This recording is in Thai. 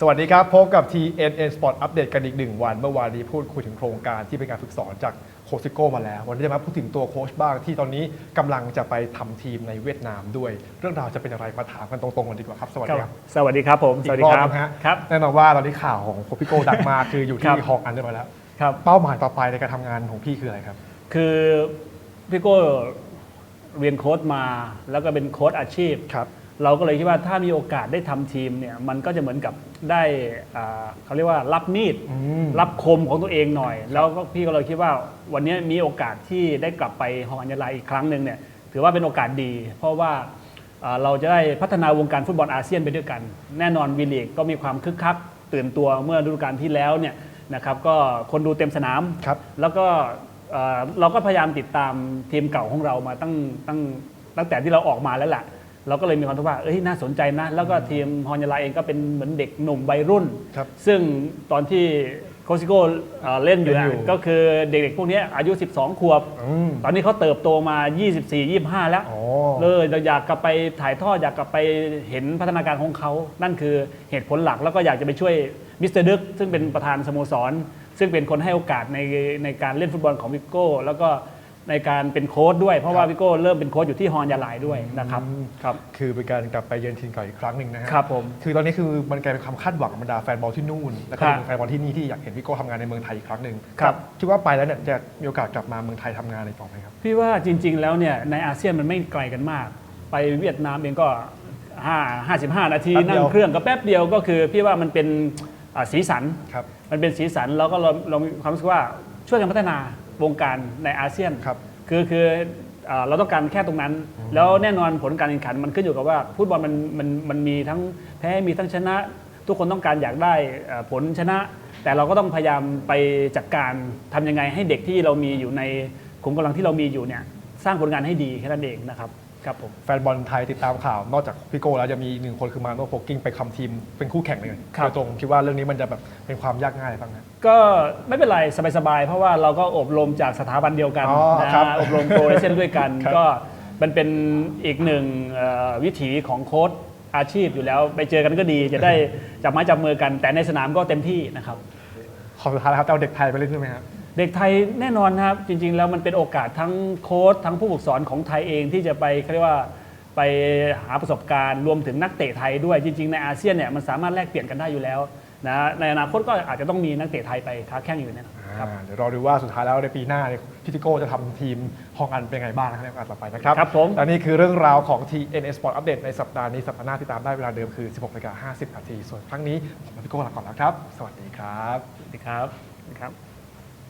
สวัสดีครับ พบกับ TNN Sport Update กันอีกหนึ่งวัน เมื่อวานนี้พูดคุยถึงโครงการที่เป็นการฝึกสอนจากโคชซิโก้มาแล้ว วันนี้จะมาพูดถึงตัวโค้ชบ้างที่ตอนนี้กำลังจะไปทำทีมในเวียดนามด้วย เรื่องราวจะเป็นอะไรมาถามกันตรงๆกันดีกว่าครับสวัสดีครับ สวัสดีครับผม สวัสดีครัอีกบอบหนึ่งฮะครับ แน่นอนว่าตอนนี้ข่าวของโคชพี่โก้ดังมาก คืออยู่ครัที่บฮองอันเรียบร้อยแล้ว ครับ เป้าหมายต่อไปในการทำงานของพี่คืออะไรครับ คือพี่โก้เรียนโค้ดมา แล้วก็เป็นโค้ดอาชีพ ครับ เราก็เลยคิดว่าถ้ามีโอกาสได้ทำทีมเนี่ยมันก็จะเหมือนกับได้อ่าเขาเรียกว่ารับมีดอืมรับคมของตัวเองหน่อย แล้วก็พี่ก็เลยคิดว่าวันนี้มีโอกาสที่ได้กลับไปฮองอัญญาลายอีกครั้งหนึ่งเนี่ยถือว่าเป็นโอกาสดี เพราะว่าอ่าเราจะได้พัฒนาวงการฟุตบอลอาเซียนไปด้วยกัน แน่นอนวีลีกก็มีความคึกคักตื่นตัวเมื่อฤดูกาลที่แล้วเนี่ยนะครับก็คนดูเต็มสนามครับแล้วก็เอ่อเราก็พยายามติดตามทีมเก่าของเรามาตั้งตั้งตั้งแต่ที่เราออกมาแล้วแหละ เราก็เลยมีความรู้สึกว่าเอ้ยน่าสนใจนะ แล้วก็ทีมฮอนยาลาเองก็เป็นเหมือนเด็กหนุ่มวัยรุ่น ครับ ซึ่งตอนที่โคชิโก้เอ่อเล่นอยู่เล่นะนอยู่ ก็คือเด็กๆพวกเนี้ยอายุ 12 ขวบ อืม ตอนนี้เขาเติบโตมา 24 25 แล้ว อ๋อ เลยเราอยากกลับไปถ่ายทอดอยากกลับไปเห็นพัฒนาการของเขา นั่นคือเหตุผลหลักแล้วก็อยากจะไปช่วยมิสเตอร์ดึกซึ่งเป็นประธานสโมสร ซึ่งเป็นคนให้โอกาสในในการเล่นฟุตบอลของวิโก้ แล้วก็ ในการเป็นโค้ชด้วย เพราะว่าวิโก้เริ่มเป็นโค้ชอยู่ที่ฮอนยาลายด้วยนะครับอืมครับ คือเป็นการกลับไปเยือนทีมเก่าอีกครั้งหนึ่งนะฮะครับผมคือตอนนี้คือมันกลายเป็นความคาดหวังของบรรดาแฟนบอลที่นู่นแล้วก็ครับเป็นแฟนบอลที่นี่ที่อยากเห็นพี่โก้ทำงานในเมืองไทยอีกครั้งหนึ่งครับคิดว่าไปแล้วเนี่ยจะมีโอกาสกลับมาเมืองไทยทำงานในต่อไหมครับพี่ว่าจริง ๆ แล้วเนี่ยในอาเซียนมันไม่ไกลกันมาก ไปเวียดนามเองก็5 55 นาทีแป๊บเดีนั่ยวงเครื่องก็แป๊บเดียวก็คือพี่ว่ามันเป็นอ่าสีสันครับมันเป็นสีสันแล้วก็เราเรามีความรู้สึกว่าช่วยกันพัฒนา วงการในอาเซียนครับคือคืออ่าเราต้องการแค่ตรงนั้น แล้วแน่นอนผลการแข่งขันมันขึ้นอยู่กับว่าฟุตบอลมันมันมันมีทั้งแพ้มีทั้งชนะ ทุกคนต้องการอยากได้เอ่อผลชนะ แต่เราก็ต้องพยายามไปจัดการทำยังไงให้เด็กที่เรามีอยู่ในขุมกำลังที่เรามีอยู่เนี่ยสร้างผลงานให้ดีแค่นั้นเองนะครับ ครับผมแฟนบอลไทยติดตามข่าว นอกจากพี่โก้แล้วจะมีอีกหนึ่งคนคือมาโนโฟกิ้งไปคำทีมเป็นคู่แข่งเลยครับโดยตรงคิดว่าเรื่องนี้มันจะแบบเป็นความยากง่ายบ้างนะก็ไม่เป็นไรสบายๆ เพราะว่าเราก็อบรมจากสถาบันเดียวกันอ๋อนะครับอบรมโปรเลเซนด้วยกันครับก็มันเป็นอีกหนึ่งเอ่อวิถีของโค้ชอาชีพอยู่แล้ว ไปเจอกันก็ดีจะได้จับไม้จับมือกันแต่ในสนามก็เต็มที่นะครับขอสุดท้ายแล้วครับจะเอาเด็กไทยไปเล่นด้วยไหมครับ เด็กไทยแน่นอนครับ จริง ๆ แล้วมันเป็นโอกาสทั้งโค้ชทั้งผู้ฝึกสอนของไทยเองที่จะไปเขาเรียกว่าไปหาประสบการณ์รวมถึงนักเตะไทยด้วยจริง ๆ ในอาเซียนเนี่ยมันสามารถแลกเปลี่ยนกันได้อยู่แล้วนะในอนาคตก็อาจจะต้องมีนักเตะไทยไปค้าแข่งอยู่เนี่ยนะครับอ่าเดี๋ยวรอดูว่าสุดท้ายแล้วในปีหน้าเนี่ยพี่ติโก้จะทำทีมฮองอันเป็นไงบ้างนะครับในโอกาสต่อไปนะครับครับผมและนี่คือเรื่องราวของ TNS Sport Update ในสัปดาห์นี้สัปดาห์หน้าที่ตามได้เวลาเดิมคือ 16นาฬิกา50นาทีส่วนครั้งนี้ผมและพี่โก้ลาก่อนแล้วครับ สวัสดีครับสวัสดีครับสวัสดีครับ